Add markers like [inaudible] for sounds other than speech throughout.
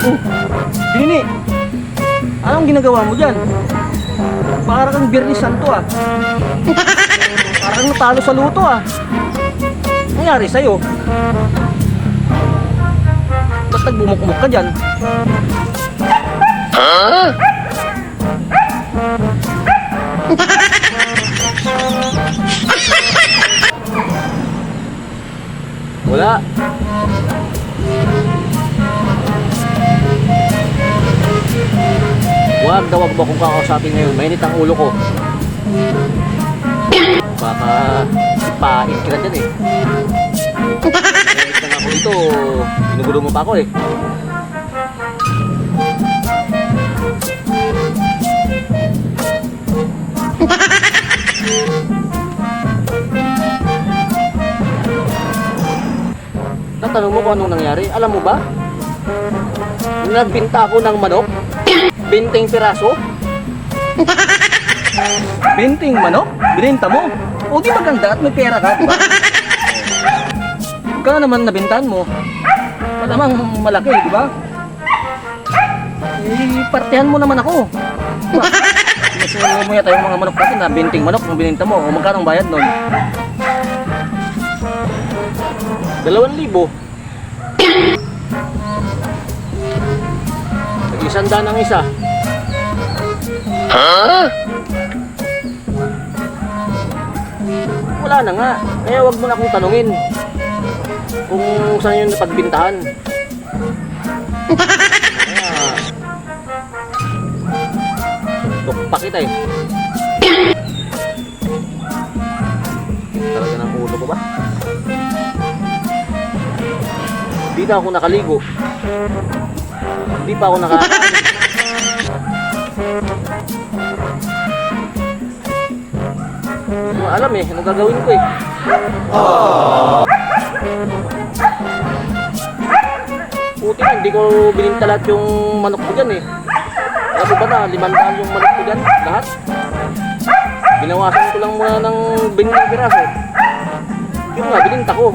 Oh, Binini, anong ginagawa mo dyan? Para kang Birni Santo ah. Parang natalo sa luto ah. Nangyari sa'yo? Ba't nagbumukmuk ka dyan? Wala. Huwag daw wag mo akong kakausapin ngayon. Mainit ang ulo ko. Baka ipain kita dyan eh. Mainit na ako dito. Ginugulo mo pa ako eh. Natanong mo kung anong nangyari. Alam mo ba? Nagbinta ako ng manok. Binting piraso. [laughs] Binting manok? Bininta mo? O di maganda at may pera ka, di ba? Kaya naman nabintahan mo. Malamang malaki, di ba? Eh, partihan mo naman ako. Diba? Sinusulo mo yata yung mga manok natin na binting manok kung bininta mo. O magkano ang bayad nun? Dalawang libo. Nag-isang daan ang isa. Wala na nga. Kaya wag mo na akong tanungin. Kung saan yun napagbintahan. Tukpa kita eh. Talaga ng ulo ko ba? Hindi na ako nakaligo. Hindi pa ako nakakain. Hindi alam eh, anong gagawin ko eh. Puti na, hindi ko bininta lahat yung manok ko dyan eh. Mo ba na, limandaan yung manok ko dyan, lahat. Binawasan ko lang muna ng bining piraso. Yung nga, bininta ko.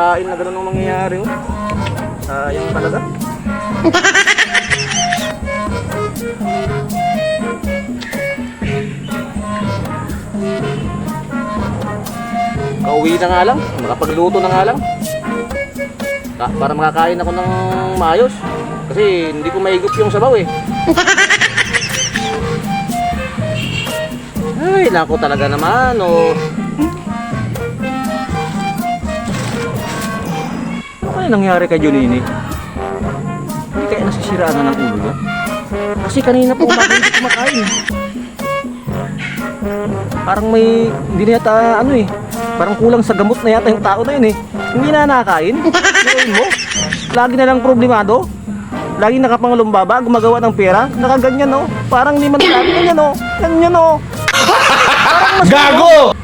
Akalain na ganun ang mangyayari. Oh. Sayang talaga. [laughs] Kauwi na nga lang, makapagluto na nga lang. Para makakain ako ng maayos. Kasi hindi ko maigop yung sabaw eh. [laughs] Ay, nako talaga naman, oh. Nangyari kay Junini? Hindi kaya nasisiraan na ng ulo niya? Kasi kanina po umaga hindi kumakain. Parang may, hindi na yata ano eh. Parang kulang sa gamot na yata yung tao na yun eh. Hindi na nakakain. Gawin mo. Lagi na lang problemado. Lagi nakapangalumbaba, gumagawa ng pera. Nakaganyan no. Parang hindi man sabi ganyan no. Ganyan no. Gago!